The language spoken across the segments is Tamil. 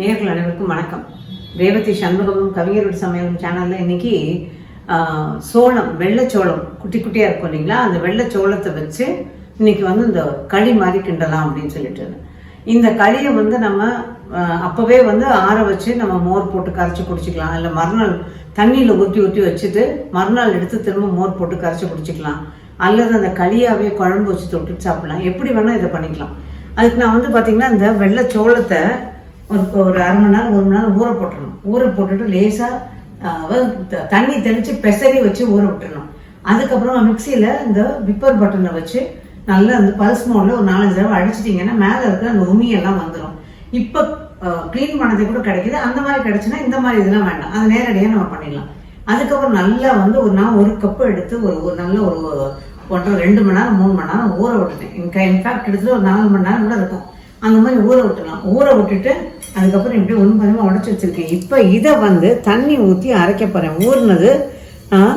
நேர்கள் அனைவருக்கும் வணக்கம். ரேவதி சண்முகமும் கவிஞரோட சமையலும் சேனலில் இன்னைக்கு சோளம் வெள்ளைச்சோளம் குட்டி குட்டியாக இருக்கும் இல்லைங்களா? அந்த வெள்ளைச்சோளத்தை வச்சு இன்னைக்கு வந்து இந்த களி மாதிரி கிண்டலாம் அப்படின்னு சொல்லிட்டு இந்த களியை வந்து நம்ம அப்போவே வந்து ஆற வச்சு நம்ம மோர் போட்டு கரைச்சி குடிச்சிக்கலாம். இல்லை மறுநாள் தண்ணியில் ஊற்றி ஊற்றி வச்சுட்டு மறுநாள் எடுத்து திரும்ப மோர் போட்டு கரைச்சி குடிச்சிக்கலாம். அல்லது அந்த களியாவே குழம்பு வச்சு தொட்டு சாப்பிடலாம். எப்படி வேணால் இதை பண்ணிக்கலாம். அதுக்கு நான் வந்து பார்த்தீங்கன்னா இந்த வெள்ளை சோளத்தை ஒரு ஒரு அரை மணி நேரம் ஒரு மணி நேரம் ஊற போட்டுடணும் ஊற போட்டுட்டு லேசாக தண்ணி தெளித்து பெசரி வச்சு ஊற விட்டுடணும் அதுக்கப்புறம் மிக்சியில் இந்த விப்பர் பட்டனை வச்சு நல்லா அந்த பல்ஸ் மோடில் ஒரு நாலஞ்சு தடவை அடிச்சிட்டிங்கன்னா மேலே இருக்கிற அந்த உமியெல்லாம் வந்துடும் இப்போ க்ளீன் பண்ணது கூட கிடைக்கிது. அந்த மாதிரி கிடைச்சுன்னா இந்த மாதிரி இதெல்லாம் வேண்டாம். அது நேரடியாக நம்ம பண்ணிடலாம். அதுக்கப்புறம் நல்லா வந்து ஒரு நான் ஒரு கப்பு எடுத்து ஒரு ஒரு நல்ல ஒரு ஒன்றரை ரெண்டு மணி நேரம் மூணு மணி நேரம் ஊற விட்டுட்டேன். இன்ஃபேக்ட் எடுத்துகிட்டு ஒரு நாலு மணி நேரம் கூட இருக்கும். அந்த மாதிரி ஊற விட்டுலாம் ஊற விட்டுட்டு அதுக்கப்புறம் இப்படி ஒன்று உடச்சி வச்சுருக்கேன். இப்போ இதை வந்து தண்ணி ஊற்றி அரைக்க போகிறேன் ஊறினது நான்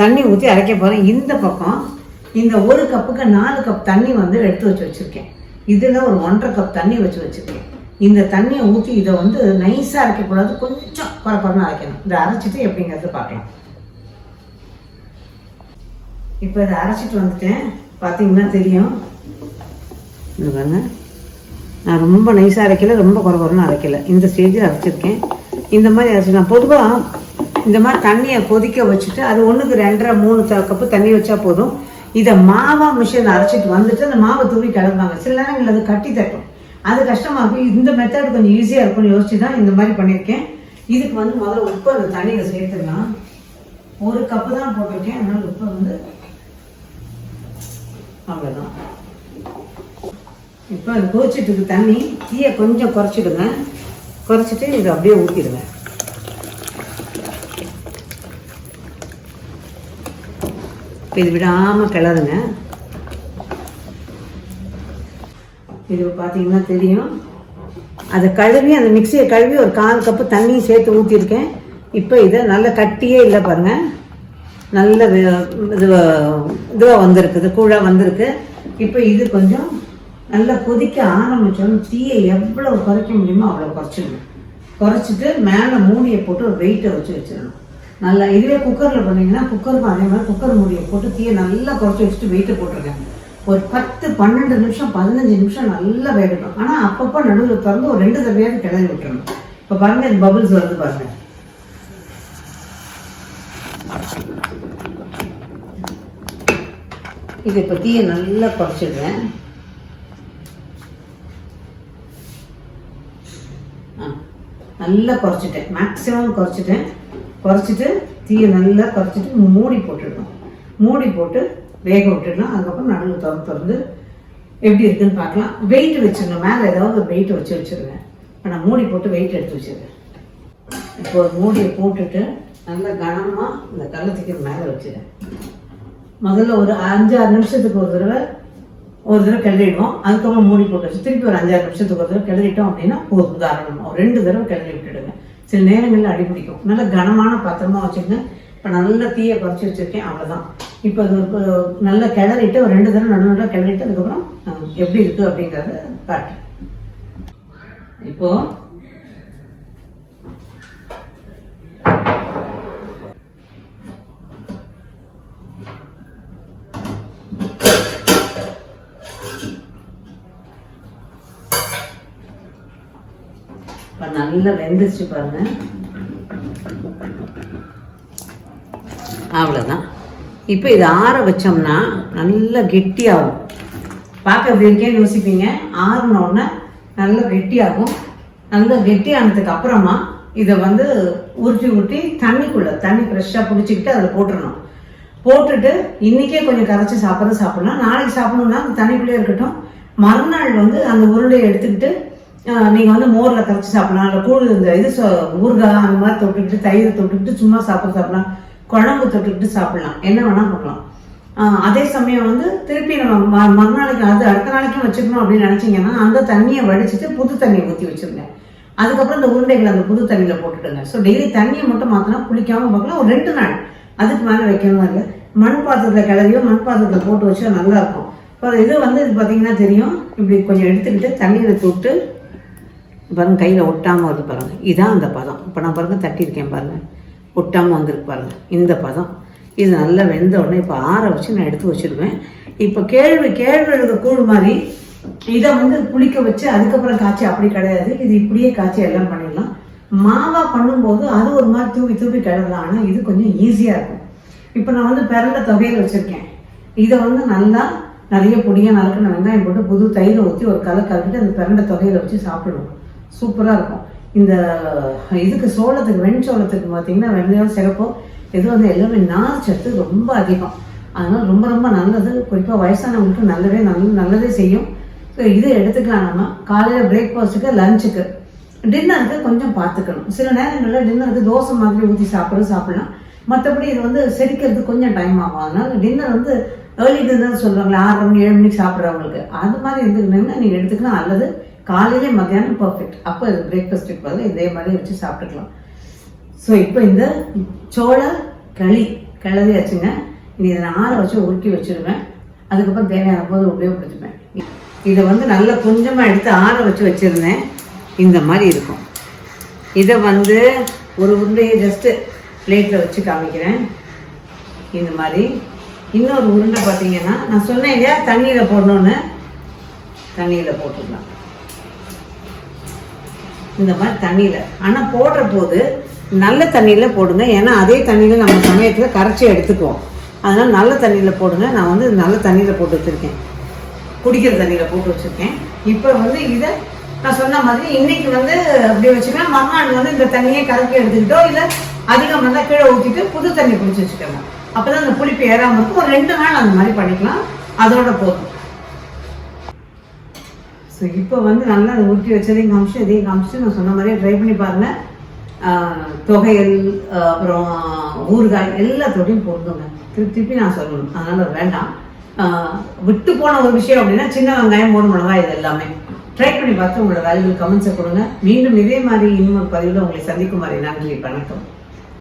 தண்ணி ஊற்றி அரைக்க போகிறேன் இந்த பக்கம் இந்த ஒரு கப்புக்கு நாலு கப் தண்ணி வந்து எடுத்து வச்சு வச்சுருக்கேன். இதில் ஒரு ஒன்றரை கப் தண்ணி வச்சு வச்சுருக்கேன். இந்த தண்ணியை ஊற்றி இதை வந்து நைஸாக அரைக்கக்கூடாது கொஞ்சம் குறப்பறன்னு அரைக்கணும். இதை அரைச்சிட்டு எப்படிங்கிறது பார்க்கலாம். இப்போ இதை அரைச்சிட்டு வந்துட்டேன். பார்த்தீங்கன்னா தெரியும். இது பாருங்க. நான் ரொம்ப நைஸாக அரைக்கல ரொம்ப குறகுறன்னு அரைக்கல. இந்த ஸ்டேஜில் அரைச்சிருக்கேன். இந்த மாதிரி அரைச்சிக்கலாம் பொதுவாக இந்த மாதிரி தண்ணியை கொதிக்க வச்சுட்டு அது ஒன்றுக்கு ரெண்டரை மூணு கப்பு தண்ணி வச்சா போதும். இதை மாவா மிஷின் அரைச்சிட்டு வந்துட்டு அந்த மாவை தூவி கிளம்புவாங்க சில நேரங்கள் அது கட்டி தட்டும். அது கஷ்டமாக இருக்கும். இந்த மெத்தட் கொஞ்சம் ஈஸியாக இருக்கும்னு யோசிச்சு தான் இந்த மாதிரி பண்ணியிருக்கேன். இதுக்கு வந்து முதல்ல உப்பு அந்த தண்ணியில் சேர்த்துக்கலாம். ஒரு கப்பு தான் போட்டிருக்கேன். அதனால உப்பு வந்து அவ்வளோதான் இப்போ அது கொதிச்சுட்டு தண்ணி தீயை கொஞ்சம் குறைச்சிடுங்க. குறைச்சிட்டு இதை அப்படியே ஊற்றிடுங்க இப்போ இது விடாமல் கிளறுங்க. இது பார்த்தீங்கன்னா தெரியும். அதை கழுவி அந்த மிக்சியை கழுவி ஒரு கால் கப்பு தண்ணியும் சேர்த்து ஊற்றிருக்கேன் இப்போ இதை நல்ல கட்டியே இல்லை பாருங்கள் நல்ல இது இதுவாக வந்திருக்குது கூழாக வந்திருக்கு. இப்போ இது கொஞ்சம் நல்லா கொதிக்க ஆரம்பித்தோம் தீயை எவ்வளோ குறைக்க முடியுமோ அவ்வளோ குறைச்சிடணும். குறைச்சிட்டு மேலே மூடியை போட்டு ஒரு வெயிட்டை வச்சு வச்சிடணும். நல்லா இதுவே குக்கரில் பண்ணீங்கன்னா குக்கருக்கும் அதே மாதிரி குக்கர் மூடியை போட்டு தீயை நல்லா குறைச்சி வச்சுட்டு வெயிட்டை போட்டிருக்கேன். ஒரு பத்து பன்னெண்டு நிமிஷம் பதினஞ்சு நிமிஷம் நல்லா வேகட்டும் ஆனால் அப்பப்போ நடுவில் திறந்து ஒரு ரெண்டு தடவையாவது கிளறி விட்டுறணும். இப்போ பாருங்க இது பபுள்ஸ் வருது பாருங்க. இது இப்போ தீயை நல்லா குறைச்சிடுறேன். நல்லா குறைச்சிட்டேன். மேக்ஸிமம் குறைச்சிட்டேன். குறைச்சிட்டு தீயை நல்லா குறைச்சிட்டு மூடி போட்டுடணும். மூடி போட்டு வேக விட்டுடலாம். அதுக்கப்புறம் நடுவில் திறந்து திறந்து எப்படி இருக்குன்னு பார்க்கலாம். வெயிட் வச்சிடணும் மேலே ஏதாவது ஒரு வெயிட் வச்சு வச்சுருவேன் இப்போ நான் மூடி போட்டு வெயிட் எடுத்து வச்சுருவேன் இப்போ ஒரு மூடியை போட்டுட்டு நல்லா கனமாக இந்த கள்ளத்துக்கு மேலே வச்சுருவேன் முதல்ல ஒரு அஞ்சாறு நிமிஷத்துக்கு ஒரு தடவை ஒரு தடவை கிளறிடுவோம். அதுக்கப்புறம் மூடி போட்டு வச்சு திருப்பி ஒரு அஞ்சாறு நிமிஷத்துக்கு ஒரு தடவை கிளறிட்டோம் அப்படின்னா போதும். தாராளமாக ஒரு ரெண்டு தடவை கிளறி விட்டுடுங்க. சில நேரங்களில் அடிபிடிக்கும் நல்ல கனமான பாத்திரமா வச்சுருங்க இப்போ நல்ல தீயை குறைச்சி வச்சிருக்கேன் அவ்வளோதான் இப்போ அது நல்லா கிளறிட்டு ஒரு ரெண்டு தடவை நடு நடுவில் கிளறிட்டு அதுக்கப்புறம் எப்படி இருக்குது அப்படிங்கிறத காட்டு இப்போது இப்போ நல்லா வெந்துச்சு பாருங்க. அவ்வளோதான் இப்போ இது ஆற வச்சோம்னா நல்லா கெட்டியாகும். பார்க்க எப்படி இருக்கேன்னு யோசிப்பீங்க. ஆறுன உடனே நல்லா கெட்டியாகும். நல்லா கெட்டியானதுக்கு அப்புறமா இதை வந்து உருட்டி உருட்டி தண்ணிக்குள்ளே தண்ணி ஃப்ரெஷ்ஷாக பிடிச்சிக்கிட்டு அதில் போட்டுடணும் போட்டுட்டு இன்னைக்கே கொஞ்சம் கரைச்சி சாப்பிட்றது சாப்பிட்லாம். நாளைக்கு சாப்பிடணும்னா அந்த தண்ணிக்குள்ளே இருக்கட்டும். மறுநாள் வந்து அந்த உருளையை எடுத்துக்கிட்டு நீங்கள் நீங்க வந்து மோர்ல கரைச்சி சாப்பிடலாம். இல்லை கூழ் இந்த இது ஊறுகாய் அந்த மாதிரி தொட்டுக்கிட்டு தயிர் தொட்டுக்கிட்டு சும்மா சாப்பிட சாப்பிடலாம். குழம்பு தொட்டுக்கிட்டு சாப்பிடலாம். என்ன வேணா பண்ணலாம் அதே சமயம் வந்து திருப்பி நம்ம மறுநாளைக்கு அது அடுத்த நாளைக்கும் வச்சுக்கணும் அப்படின்னு நினைச்சீங்கன்னா அந்த தண்ணியை வடிச்சிட்டு புது தண்ணியை ஊற்றி வச்சிருங்க. அதுக்கப்புறம் இந்த உருண்டைகளை அந்த புது தண்ணியில் போட்டுடுங்க. ஸோ டெய்லி தண்ணியை மட்டும் மாற்றினா குளிக்காம பார்க்கலாம். ஒரு ரெண்டு நாள். அதுக்கு மேலே வைக்கணும் இல்லை? மண் பாத்திரத்தில் கிளறியோ மண் பாத்திரத்தில் போட்டு வச்சோ நல்லா இருக்கும். இப்போ இது வந்து இது பார்த்தீங்கன்னா தெரியும். இப்படி கொஞ்சம் எடுத்துக்கிட்டு தண்ணியில் தொட்டு பாருங்க கையில் ஒட்டாமல் வருது பாருங்க. இதான் அந்த பதம். இப்போ நான் பாருங்க தட்டியிருக்கேன் பாருங்க. ஒட்டாமல் வந்திருக்கு பாருங்க. இந்த பதம். இது நல்லா வெந்த உடனே இப்போ ஆற வச்சு நான் எடுத்து வச்சுருவேன். இப்போ கேழ்வு கேழ்வரகு கூழ் மாதிரி இதை வந்து புளிக்க வச்சு அதுக்கப்புறம் காய்ச்சி அப்படி கிடையாது. இது இப்படியே காய்ச்சி எல்லாம் பண்ணிடலாம். மாவா பண்ணும்போது அது ஒரு மாதிரி தூவி தூவி கிடலாம் ஆனால் இது கொஞ்சம் ஈஸியாக இருக்கும். இப்போ நான் வந்து பிறந்த தொகையில் வச்சுருக்கேன். இதை வந்து நல்லா நிறைய பொடியாக நறுக்கின வெங்காயம் போட்டு புது தயிரை ஊற்றி ஒரு கலை கலக்கிட்டு அந்த பிறண்ட தொகையில் வச்சு சாப்பிடுவோம் சூப்பராக இருக்கும். இந்த இதுக்கு சோளத்துக்கு வெண்சோளத்துக்கு பார்த்தீங்கன்னா வெள்ளையோ சிறப்பும் இது வந்து எல்லாமே நார் சத்து ரொம்ப அதிகம். அதனால் ரொம்ப ரொம்ப நல்லது. குறிப்பாக வயசானவங்களுக்கு நல்லவே நல்ல நல்லதே செய்யும். ஸோ இது எடுத்துக்கலாம் நம்ம. காலையில் பிரேக்ஃபாஸ்ட்டுக்கு லஞ்சுக்கு டின்னருக்கு கொஞ்சம் பார்த்துக்கணும். சில நேரங்களில் டின்னருக்கு தோசை மாதிரி ஊற்றி சாப்பிட்றது சாப்பிடலாம். மற்றபடி இது வந்து செரிக்கிறது கொஞ்சம் டைம் ஆகும். அதனால் டின்னர் வந்து ஏர்லி டின்னர் சொல்கிறாங்களே ஆறு மணி ஏழு மணிக்கு சாப்பிட்றவங்களுக்கு. அது மாதிரி இருந்துக்கிட்டீங்கன்னா நீங்கள் எடுத்துக்கலாம். அல்லது காலையிலே மத்தியானம் பர்ஃபெக்ட் அப்போ இது பிரேக்ஃபாஸ்ட்டுக்கு பதில் இதே மாதிரி வச்சு சாப்பிட்டுக்கலாம். ஸோ இப்போ இந்த சோள களி கிளறி வச்சுங்க. இனி இதை நான் ஆற வச்சு உருக்கி வச்சிருவேன். அதுக்கப்புறம் தேவையான போது உபயோகப்படுத்துவேன் இதை வந்து நல்லா கொஞ்சமாக எடுத்து ஆற வச்சு வச்சுருந்தேன். இந்த மாதிரி இருக்கும். இதை வந்து ஒரு உருண்டையை ஜஸ்ட்டு பிளேட்டில் வச்சு காமிக்கிறேன். இந்த மாதிரி. இன்னொரு உருண்டை பார்த்தீங்கன்னா நான் சொன்னேன் இல்லையா? தண்ணியில் போடணுன்னு தண்ணியில் போட்டுடலாம். இந்த மாதிரி தண்ணியில். ஆனால் போடுற போது நல்ல தண்ணியில் போடுங்க. ஏன்னா அதே தண்ணியில் நம்ம சமயத்தில் கரைச்சி எடுத்துக்குவோம். அதனால் நல்ல தண்ணியில் போடுங்க. நான் வந்து நல்ல தண்ணியில் போட்டு வச்சுருக்கேன். குடிக்கிற தண்ணியில் போட்டு வச்சுருக்கேன். இப்போ வந்து இதை நான் சொன்ன மாதிரி இன்னைக்கு வந்து அப்படி வச்சுக்கலாம் மறுநாள் வந்து இந்த தண்ணியை கலக்கி எடுத்துக்கிட்டோ இல்லை அதிகம் வந்தால் கீழே ஊற்றிட்டு புது தண்ணி குடிச்சு வச்சுக்கோங்க அப்போ தான் அந்த புளிப்பு ஏறாமல் இருக்கும். ஒரு ரெண்டு நாள் அந்த மாதிரி பண்ணிக்கலாம். அதோட போதும். ஸோ இப்போ வந்து நல்லா அதை உருட்டி வச்சதையும் காமிச்சு இதையும் காமிச்சு நான் சொன்ன மாதிரியே ட்ரை பண்ணி பாருங்க. தொகையல் அப்புறம் ஊறுகாய் எல்லாத்தோடையும் பொருந்துங்க திருப்பி திருப்பி நான் சொல்லணும். அதனால வேண்டாம். விட்டு போன ஒரு விஷயம் அப்படின்னா சின்ன வெங்காயம் மூணு மிளகாய் இது எல்லாமே. ட்ரை பண்ணி பார்த்து உங்களோட வேல்யூ கமெண்ட்ஸை கொடுங்க. மீண்டும் இதே மாதிரி இன்னொரு பதிவில் உங்களை சந்திக்கும் மாதிரி நன்றி வணக்கம்.